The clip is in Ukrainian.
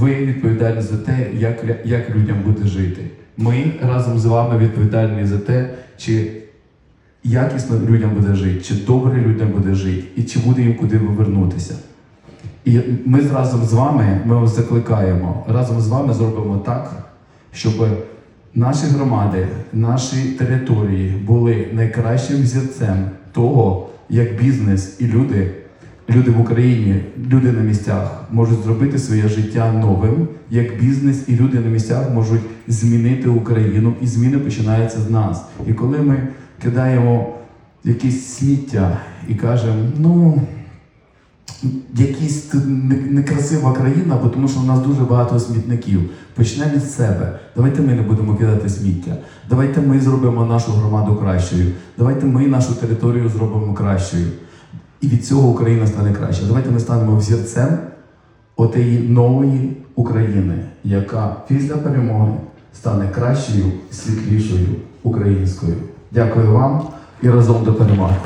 ви відповідальні за те, як, як людям буде жити. Ми разом з вами відповідальні за те, чи якісно людям буде жити, чи добре людям буде жити, і чи буде їм куди повернутися. І ми разом з вами ми вас закликаємо, разом з вами зробимо так, щоб наші громади, наші території були найкращим взірцем того, як бізнес і люди, люди в Україні, люди на місцях можуть зробити своє життя новим, як бізнес і люди на місцях можуть змінити Україну, і зміни починаються з нас. І коли ми кидаємо якісь сміття і кажемо, ну не- некрасива країна, бо тому що в нас дуже багато смітників. Почнемо з себе. Давайте ми не будемо кидати сміття. Давайте ми зробимо нашу громаду кращою. Давайте ми нашу територію зробимо кращою. І від цього Україна стане краще. Давайте ми станемо взірцем отеї нової України, яка після перемоги стане кращою, світлішою українською. Дякую вам і разом до перемоги.